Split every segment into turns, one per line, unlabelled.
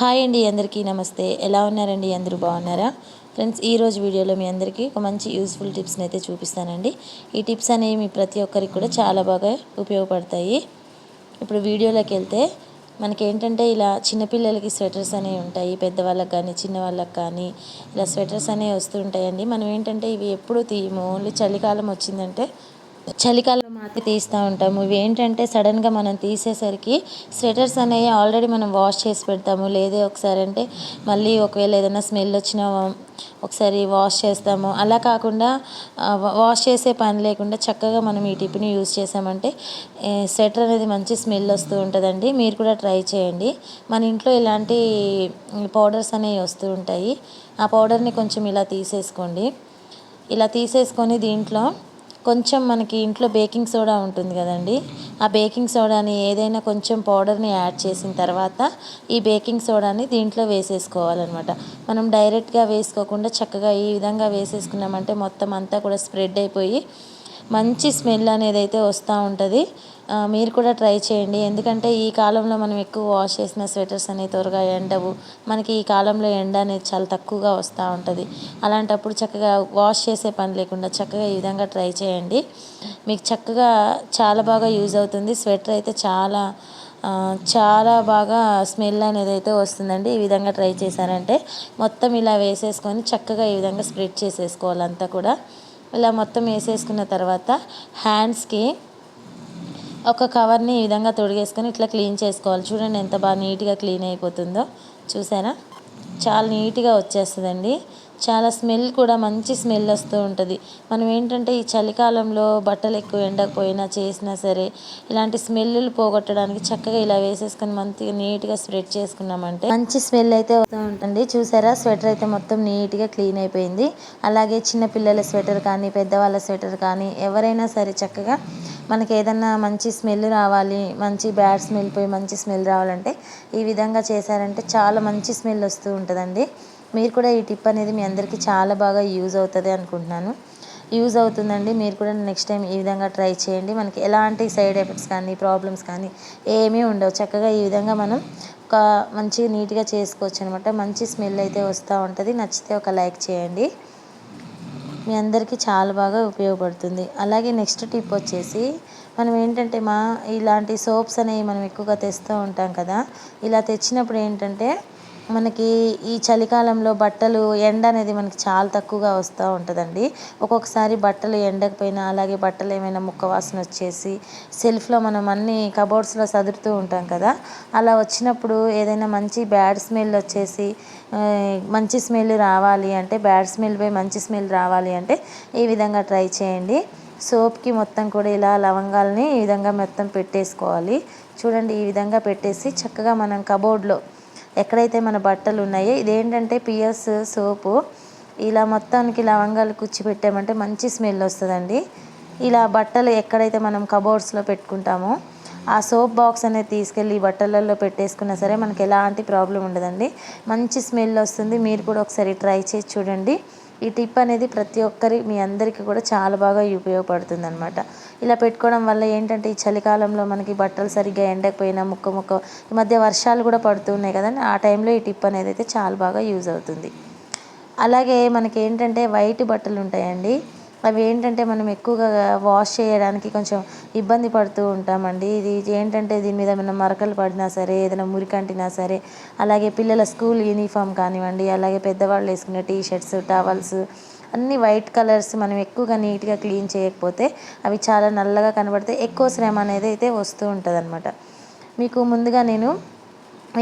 Hi అండి అందరికీ నమస్తే. ఎలా ఉన్నారండి? అందరూ బాగున్నారా? ఫ్రెండ్స్ ఈరోజు వీడియోలో మీ అందరికీ ఒక మంచి యూస్ఫుల్ టిప్స్ని అయితే చూపిస్తానండి. ఈ టిప్స్ అనేవి మీ ప్రతి ఒక్కరికి కూడా చాలా బాగా ఉపయోగపడతాయి. ఇప్పుడు వీడియోలోకి వెళ్తే మనకి ఏంటంటే ఇలా చిన్నపిల్లలకి స్వెటర్స్ అనేవి ఉంటాయి పెద్దవాళ్ళకి కానీ చిన్నవాళ్ళకి కానీ ఇలా స్వెటర్స్ అనేవి వస్తూ ఉంటాయండి. మనం ఏంటంటే ఇవి ఎప్పుడు తీయము ఓన్లీ చలికాలం వచ్చిందంటే చలికాలం మాత్రం తీస్తూ ఉంటాము. ఇవి ఏంటంటే సడన్గా మనం తీసేసరికి స్వెటర్స్ అనేవి ఆల్రెడీ మనం వాష్ చేసి పెడతాము. లేదే ఒకసారి అంటే మళ్ళీ ఒకవేళ ఏదైనా స్మెల్ వచ్చినా ఒకసారి వాష్ చేస్తాము. అలా కాకుండా వాష్ చేసే పని లేకుండా చక్కగా మనం ఈ టిప్ని యూజ్ చేసామంటే స్వెటర్ అనేది మంచి స్మెల్ వస్తూ ఉంటుందండి. మీరు కూడా ట్రై చేయండి. మన ఇంట్లో ఇలాంటి పౌడర్స్ అనేవి వస్తూ ఉంటాయి. ఆ పౌడర్ని కొంచెం ఇలా తీసేసుకోండి. ఇలా తీసేసుకొని దీంట్లో కొంచెం మనకి ఇంట్లో బేకింగ్ సోడా ఉంటుంది కదండి. ఆ బేకింగ్ సోడాని ఏదైనా కొంచెం పౌడర్ని యాడ్ చేసిన తర్వాత ఈ బేకింగ్ సోడాని దీంట్లో వేసేసుకోవాలన్నమాట. మనం డైరెక్ట్గా వేసుకోకుండా చక్కగా ఈ విధంగా వేసేసుకున్నామంటే మొత్తం అంతా కూడా స్ప్రెడ్ అయిపోయి మంచి స్మెల్ అనేది అయితే వస్తూ ఉంటుంది. మీరు కూడా ట్రై చేయండి. ఎందుకంటే ఈ కాలంలో మనం ఎక్కువ వాష్ చేసిన స్వెటర్స్ అనేవి త్వరగా ఎండవు. మనకి ఈ కాలంలో ఎండ అనేది చాలా తక్కువగా వస్తూ ఉంటుంది. అలాంటప్పుడు చక్కగా వాష్ చేసే పని లేకుండా చక్కగా ఈ విధంగా ట్రై చేయండి. మీకు చక్కగా చాలా బాగా యూజ్ అవుతుంది. స్వెటర్ అయితే చాలా చాలా బాగా స్మెల్ అనేది అయితే వస్తుందండి. ఈ విధంగా ట్రై చేశారంటే మొత్తం ఇలా వేసేసుకొని చక్కగా ఈ విధంగా స్ప్రెడ్ చేసేసుకోవాలంతా కూడా. ఇలా మొత్తం వేసేసుకున్న తర్వాత హ్యాండ్స్కి ఒక కవర్ని ఈ విధంగా తొడిగేసుకొని ఇట్లా క్లీన్ చేసుకోవాలి. చూడండి ఎంత బాగా నీట్గా క్లీన్ అయిపోతుందో. చూసారా? చాలా నీట్గా వచ్చేస్తుందండి. చాలా స్మెల్ కూడా మంచి స్మెల్ వస్తూ ఉంటుంది. మనం ఏంటంటే ఈ చలికాలంలో బట్టలు ఎక్కువ ఎండకపోయినా చేసినా సరే ఇలాంటి స్మెల్లు పోగొట్టడానికి చక్కగా ఇలా వేసేసుకొని మంచిగా నీట్గా స్ప్రెడ్ చేసుకున్నామంటే మంచి స్మెల్ అయితే వస్తూ ఉంటుంది. చూసారా? స్వెటర్ అయితే మొత్తం నీట్గా క్లీన్ అయిపోయింది. అలాగే చిన్నపిల్లల స్వెటర్ కానీ పెద్దవాళ్ళ స్వెటర్ కానీ ఎవరైనా సరే చక్కగా మనకి ఏదన్నా మంచి స్మెల్ రావాలి మంచి బ్యాడ్ స్మెల్ పోయి మంచి స్మెల్ రావాలంటే ఈ విధంగా చేశారంటే చాలా మంచి స్మెల్ వస్తూ ఉంటుందండి. మీరు కూడా ఈ టిప్ అనేది మీ అందరికీ చాలా బాగా యూజ్ అవుతుంది అనుకుంటున్నాను. యూజ్ అవుతుందండి. మీరు కూడా నెక్స్ట్ టైం ఈ విధంగా ట్రై చేయండి. మనకి ఎలాంటి సైడ్ ఎఫెక్ట్స్ కానీ ప్రాబ్లమ్స్ కానీ ఏమీ ఉండవు. చక్కగా ఈ విధంగా మనం ఒక మంచిగా నీట్గా చేసుకోవచ్చు అనమాట మంచి స్మెల్ అయితే వస్తూ ఉంటుంది. నచ్చితే ఒక లైక్ చేయండి. మీ అందరికీ చాలా బాగా ఉపయోగపడుతుంది. అలాగే నెక్స్ట్ టిప్ వచ్చేసి మనం ఏంటంటే మా ఇలాంటి సోప్స్ అనేవి మనం ఎక్కువగా తెస్తూ ఉంటాం కదా. ఇలా తెచ్చినప్పుడు ఏంటంటే మనకి ఈ చలికాలంలో బట్టలు ఎండ అనేది మనకి చాలా తక్కువగా వస్తూ ఉంటుందండి. ఒక్కొక్కసారి బట్టలు ఎండకపోయినా అలాగే బట్టలు ఏమైనా ముక్క వాసన వచ్చేసి సెల్ఫ్లో మనం అన్ని కబోర్డ్స్లో సదురుతూ ఉంటాం కదా. అలా వచ్చినప్పుడు ఏదైనా మంచి బ్యాడ్ స్మెల్ వచ్చేసి మంచి స్మెల్ రావాలి అంటే బ్యాడ్ స్మెల్ పోయి మంచి స్మెల్ రావాలి అంటే ఈ విధంగా ట్రై చేయండి. సోప్కి మొత్తం కూడా ఇలా లవంగాలని ఈ విధంగా మొత్తం పెట్టేసుకోవాలి. చూడండి ఈ విధంగా పెట్టేసి చక్కగా మనం కబోర్డ్లో ఎక్కడైతే మన బట్టలు ఉన్నాయో ఇదేంటంటే పియర్స్ సోపు ఇలా మొత్తానికి లవంగాలు కుచ్చి పెట్టామంటే మంచి స్మెల్ వస్తుందండి. ఇలా బట్టలు ఎక్కడైతే మనం కబోర్డ్స్లో పెట్టుకుంటామో ఆ సోప్ బాక్స్ అనేది తీసుకెళ్ళి బట్టలలో పెట్టేసుకున్నా సరే మనకి ఎలాంటి ప్రాబ్లం ఉండదండి. మంచి స్మెల్ వస్తుంది. మీరు కూడా ఒకసారి ట్రై చేసి చూడండి. ఈ టిప్ అనేది ప్రతి ఒక్కరి మీ అందరికీ కూడా చాలా బాగా ఉపయోగపడుతుంది అనమాట ఇలా పెట్టుకోవడం వల్ల ఏంటంటే ఈ చలికాలంలో మనకి బట్టలు సరిగ్గా ఎండకపోయినా ముక్క ముక్క ఈ మధ్య వర్షాలు కూడా పడుతున్నాయి కదండి ఆ టైంలో ఈ టిప్ అనేది అయితే చాలా బాగా యూజ్ అవుతుంది. అలాగే మనకి ఏంటంటే వైట్ బట్టలు ఉంటాయండి. అవి ఏంటంటే మనం ఎక్కువగా వాష్ చేయడానికి కొంచెం ఇబ్బంది పడుతూ ఉంటామండి. ఇది ఏంటంటే దీని మీద ఏమైనా మరకలు పడినా సరే ఏదైనా మురికంటినా సరే అలాగే పిల్లల స్కూల్ యూనిఫామ్ కానివ్వండి అలాగే పెద్దవాళ్ళు వేసుకునే టీ షర్ట్స్ టవల్స్ అన్ని వైట్ కలర్స్ మనం ఎక్కువగా నీట్గా క్లీన్ చేయకపోతే అవి చాలా నల్లగా కనబడితే ఎక్కువ శ్రమ అనేది అయితే వస్తూ ఉంటుంది మీకు ముందుగా నేను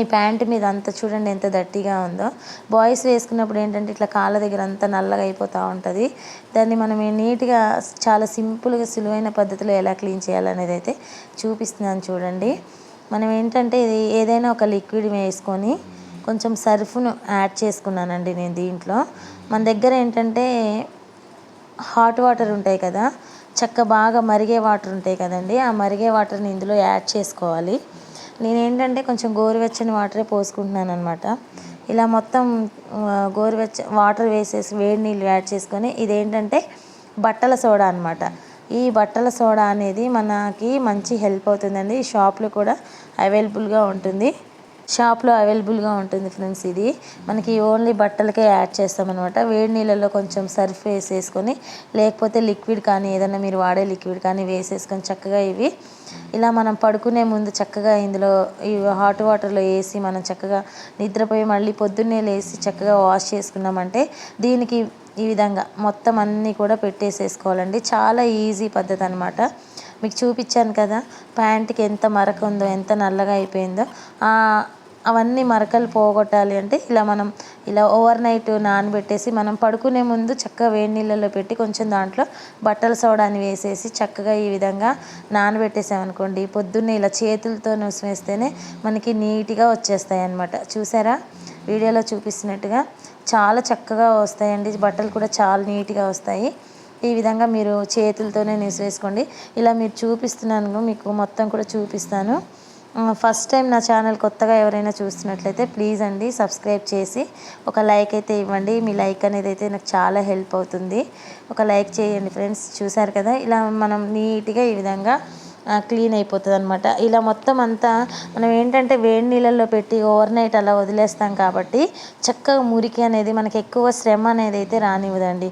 ఈ ప్యాంట్ మీద అంత చూడండి ఎంత దట్టిగా ఉందో. బాయ్స్ వేసుకున్నప్పుడు ఏంటంటే ఇట్లా కాళ్ళ దగ్గర అంతా నల్లగా అయిపోతూ ఉంటుంది. దాన్ని మనం నీట్గా చాలా సింపుల్గా సులువైన పద్ధతిలో ఎలా క్లీన్ చేయాలనేది అయితే చూపిస్తున్నాను చూడండి. మనం ఏంటంటే ఇది ఏదైనా ఒక లిక్విడ్ వేసుకొని కొంచెం సర్ఫ్ను యాడ్ చేసుకున్నానండి నేను దీంట్లో. మన దగ్గర ఏంటంటే హాట్ వాటర్ ఉంటాయి కదా చక్క బాగా మరిగే వాటర్ ఉంటాయి కదండి. ఆ మరిగే వాటర్ని ఇందులో యాడ్ చేసుకోవాలి. నేనేంటంటే కొంచెం గోరువెచ్చని వాటరే పోసుకుంటున్నాను అనమాట ఇలా మొత్తం గోరువెచ్చ వాటర్ వేసేసి వేడి నీళ్ళు యాడ్ చేసుకొని ఇదేంటంటే బట్టల సోడా అనమాట ఈ బట్టల సోడా అనేది మనకి మంచి హెల్ప్ అవుతుందండి. ఈ షాప్లో కూడా అవైలబుల్గా ఉంటుంది. షాప్లో అవైలబుల్గా ఉంటుంది ఫ్రెండ్స్ ఇది. మనకి ఓన్లీ బట్టలకే యాడ్ చేస్తామన్నమాట. వేడి నీళ్ళల్లో కొంచెం సర్ఫ్ వేసేసుకొని లేకపోతే లిక్విడ్ కానీ ఏదైనా మీరు వాడే లిక్విడ్ కానీ వేసేసుకొని చక్కగా ఇవి. ఇలా మనం పడుకునే ముందు చక్కగా ఇందులో ఈ హాట్ వాటర్లో వేసి మనం చక్కగా నిద్రపోయి మళ్ళీ పొద్దున్నే లేసి చక్కగా వాష్ చేసుకున్నామంటే దీనికి ఈ విధంగా మొత్తం అన్నీ కూడా పెట్టేసేసుకోవాలండి. చాలా ఈజీ పద్ధతి అనమాట మీకు చూపించాను కదా ప్యాంట్కి ఎంత మరక ఉందో ఎంత నల్లగా అయిపోయిందో. అవన్నీ మరకలు పోగొట్టాలి అంటే ఇలా మనం ఇలా ఓవర్ నైట్ నానబెట్టేసి మనం పడుకునే ముందు చక్కగా వేడి నీళ్ళలో పెట్టి కొంచెం దాంట్లో బట్టల సోడాని వేసేసి చక్కగా ఈ విధంగా నానబెట్టేసామనుకోండి పొద్దున్నే ఇలా చేతులతో వేస్తేనే మనకి నీట్గా వచ్చేస్తాయి అన్నమాట. చూసారా? వీడియోలో చూపిస్తున్నట్టుగా చాలా చక్కగా వస్తాయండి. బట్టలు కూడా చాలా నీట్గా వస్తాయి. ఈ విధంగా మీరు చేతులతోనే వేసుకోండి ఇలా మీరు చూపిస్తున్నాను మీకు మొత్తం కూడా చూపిస్తాను. ఫస్ట్ టైం నా ఛానల్ కొత్తగా ఎవరైనా చూస్తున్నట్లయితే ప్లీజ్ అండి సబ్స్క్రైబ్ చేసి ఒక లైక్ అయితే ఇవ్వండి. మీ లైక్ అనేది అయితే నాకు చాలా హెల్ప్ అవుతుంది. ఒక లైక్ చేయండి ఫ్రెండ్స్ చూసారు కదా? ఇలా మనం నీట్గా ఈ విధంగా క్లీన్ అయిపోతుంది అనమాట ఇలా మొత్తం అంతా మనం ఏంటంటే వేడి నీళ్ళల్లో పెట్టి ఓవర్ నైట్ అలా వదిలేస్తాం కాబట్టి చక్కగా మురికి అనేది మనకి ఎక్కువ శ్రమ అనేది అయితే రానివ్వదండి.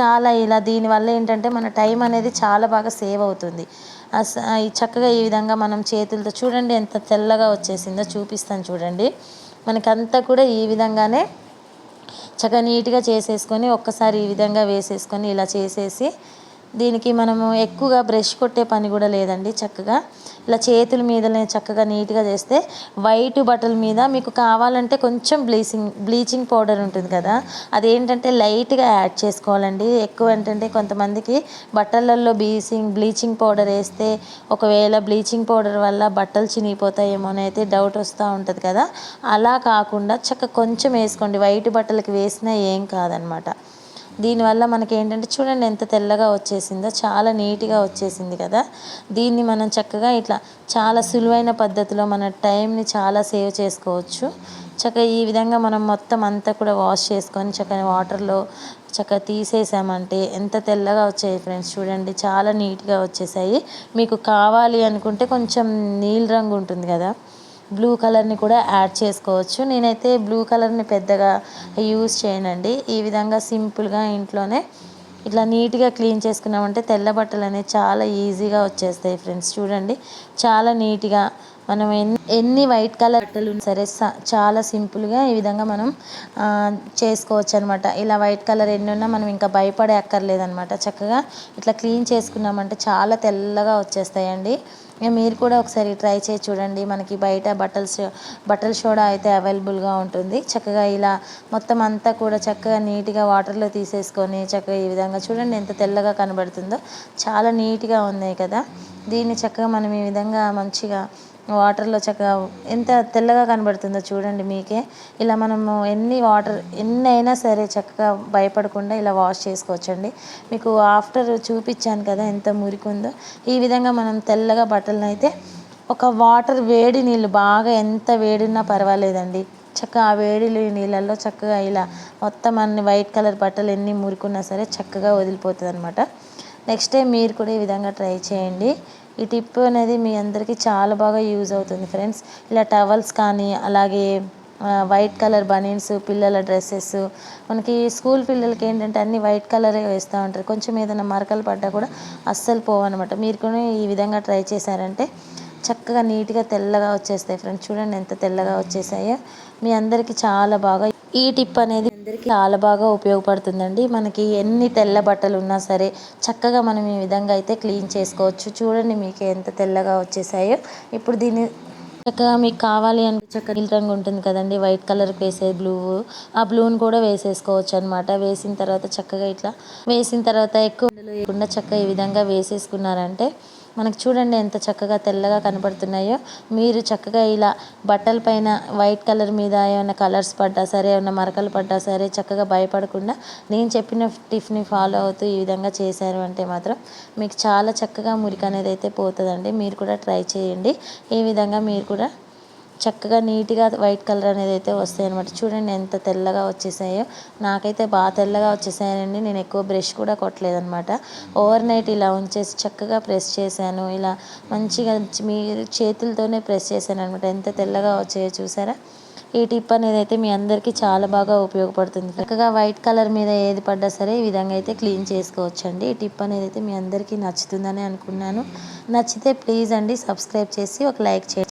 చాలా ఇలా దీనివల్ల ఏంటంటే మన టైం అనేది చాలా బాగా సేవ్ అవుతుంది. చక్కగా ఈ విధంగా మనం చేతులతో చూడండి ఎంత తెల్లగా వచ్చేసిందో చూపిస్తాను చూడండి. మనకంతా కూడా ఈ విధంగానే చక్కగా నీట్గా చేసేసుకొని ఒక్కసారి ఈ విధంగా వేసేసుకొని ఇలా చేసేసి దీనికి మనము ఎక్కువగా బ్రష్ కొట్టే పని కూడా లేదండి చక్కగా. ఇలా చేతుల మీదనే చక్కగా నీట్గా చేస్తే వైట్ బట్టల మీద మీకు కావాలంటే కొంచెం బ్లీచింగ్ బ్లీచింగ్ పౌడర్ ఉంటుంది కదా. అదేంటంటే లైట్గా యాడ్ చేసుకోవాలండి. ఎక్కువ ఏంటంటే కొంతమందికి బట్టలలో బ్లీచింగ్ బ్లీచింగ్ పౌడర్ వేస్తే ఒకవేళ బ్లీచింగ్ పౌడర్ వల్ల బట్టలు చినిగిపోతాయేమో అయితే డౌట్ వస్తూ ఉంటుంది కదా. అలా కాకుండా చక్క కొంచెం వేసుకోండి. వైట్ బట్టలకి వేసినా ఏం కాదనమాట. దీనివల్ల మనకి ఏంటంటే చూడండి ఎంత తెల్లగా వచ్చేసిందో చాలా నీట్గా వచ్చేసింది కదా. దీన్ని మనం చక్కగా ఇట్లా చాలా సులువైన పద్ధతిలో మన టైంని చాలా సేవ్ చేసుకోవచ్చు. చక్కగా ఈ విధంగా మనం మొత్తం అంతా కూడా వాష్ చేసుకొని చక్కని వాటర్లో చక్కగా తీసేసామంటే ఎంత తెల్లగా వచ్చాయి ఫ్రెండ్స్ చూడండి. చాలా నీట్గా వచ్చేసాయి. మీకు కావాలి అనుకుంటే కొంచెం నీలి రంగు ఉంటుంది కదా. బ్లూ కలర్ని కూడా యాడ్ చేసుకోవచ్చు. నేనైతే బ్లూ కలర్ని పెద్దగా యూస్ చేయనండి. ఈ విధంగా సింపుల్గా ఇంట్లోనే ఇట్లా నీట్గా క్లీన్ చేసుకున్నామంటే తెల్ల బట్టలు అనేవి చాలా ఈజీగా వచ్చేస్తాయి ఫ్రెండ్స్. చూడండి చాలా నీట్గా మనం ఎన్ని ఎన్ని వైట్ కలర్ బట్టలు సరే చాలా సింపుల్గా ఈ విధంగా మనం చేసుకోవచ్చు అనమాట ఇలా వైట్ కలర్ ఎన్ని ఉన్నా మనం ఇంకా భయపడే అక్కర్లేదనమాట. చక్కగా ఇట్లా క్లీన్ చేసుకున్నామంటే చాలా తెల్లగా వచ్చేస్తాయండి. మీరు కూడా ఒకసారి ట్రై చేసి చూడండి. మనకి బయట బట్టల బట్టల సోడా అయితే అవైలబుల్గా ఉంటుంది. చక్కగా ఇలా మొత్తం అంతా కూడా చక్కగా నీట్గా వాటర్లో తీసేసుకొని చక్కగా ఈ విధంగా చూడండి ఎంత తెల్లగా కనబడుతుందో. చాలా నీట్గా ఉన్నాయి కదా. దీన్ని చక్కగా మనం ఈ విధంగా మంచిగా వాటర్లో చక్కగా ఎంత తెల్లగా కనబడుతుందో చూడండి మీకే. ఇలా మనము ఎన్ని వాటర్ ఎన్ని అయినా సరే చక్కగా భయపడకుండా ఇలా వాష్ చేసుకోవచ్చండి. మీకు ఆఫ్టర్ చూపించాను కదా ఎంత మురికి ఉందో ఈ విధంగా మనం తెల్లగా బట్టలను అయితే ఒక వాటర్ వేడి నీళ్ళు బాగా ఎంత వేడిన్నా పర్వాలేదండి. చక్కగా ఆ వేడి నీళ్ళల్లో చక్కగా ఇలా మొత్తం అన్ని వైట్ కలర్ బట్టలు ఎన్ని మురికున్నా సరే చక్కగా వదిలిపోతుంది అనమాట నెక్స్ట్ టైం మీరు కూడా ఈ విధంగా ట్రై చేయండి. ఈ టిప్ అనేది మీ అందరికీ చాలా బాగా యూజ్ అవుతుంది ఫ్రెండ్స్. ఇలా టవల్స్ కానీ అలాగే వైట్ కలర్ బనీన్స్ పిల్లల డ్రెస్సెస్. మనకి స్కూల్ పిల్లలకి ఏంటంటే అన్ని వైట్ కలరే వేస్తూ ఉంటారు. కొంచెం ఏదైనా మరకలు పడ్డా కూడా అస్సలు పోవన్నమాట. మీరు కూడా ఈ విధంగా ట్రై చేశారంటే చక్కగా నీట్గా తెల్లగా వచ్చేస్తాయి ఫ్రెండ్స్. చూడండి ఎంత తెల్లగా వచ్చేసాయో. మీ అందరికీ చాలా బాగా ఈ టిప్ అనేది చాలా బాగా ఉపయోగపడుతుందండి. మనకి ఎన్ని తెల్ల బట్టలు ఉన్నా సరే చక్కగా మనం ఈ విధంగా అయితే క్లీన్ చేసుకోవచ్చు. చూడండి మీకు ఎంత తెల్లగా వచ్చేసాయో. ఇప్పుడు దీన్ని చక్కగా మీకు కావాలి అంటే చక్కగా నీళ్ళ రంగు ఉంటుంది కదండి. వైట్ కలర్కి వేసే బ్లూ ఆ బ్లూని కూడా వేసేసుకోవచ్చు అనమాట వేసిన తర్వాత చక్కగా ఇట్లా వేసిన తర్వాత ఎక్కువ లేకుండా చక్కగా ఈ విధంగా వేసేసుకున్నారంటే మనకు చూడండి ఎంత చక్కగా తెల్లగా కనబడుతున్నాయో మీరు చక్కగా ఇలా బట్టల పైన వైట్ కలర్ మీద ఏమైనా కలర్స్ పడ్డా సరే ఏమైనా మరకలు పడ్డా సరే చక్కగా భయపడకుండా నేను చెప్పిన టిఫ్ని ఫాలో అవుతూ ఈ విధంగా చేశారు అంటే మాత్రం మీకు చాలా చక్కగా మురికి అనేది అయితే పోతుందండి. మీరు కూడా ట్రై చేయండి. ఈ విధంగా మీరు కూడా చక్కగా నీట్గా వైట్ కలర్ అనేది అయితే వస్తాయి అనమాట చూడండి ఎంత తెల్లగా వచ్చేసాయో. నాకైతే బాగా తెల్లగా వచ్చేసాయండి. నేను ఎక్కువ బ్రష్ కూడా కొట్టలేదనమాట ఓవర్ నైట్ ఇలా ఉంచేసి చక్కగా ప్రెస్ చేశాను. ఇలా మంచిగా మీ చేతులతోనే ప్రెస్ చేశాను అనమాట ఎంత తెల్లగా వచ్చాయో చూసారా? ఈ టిప్ అనేది అయితే మీ అందరికీ చాలా బాగా ఉపయోగపడుతుంది. చక్కగా వైట్ కలర్ మీద ఏది పడ్డా సరే ఈ విధంగా అయితే క్లీన్ చేసుకోవచ్చండి. ఈ టిప్ అనేది అయితే మీ అందరికీ నచ్చుతుందని అనుకున్నాను. నచ్చితే ప్లీజ్ అండి సబ్స్క్రైబ్ చేసి ఒక లైక్ చేయండి.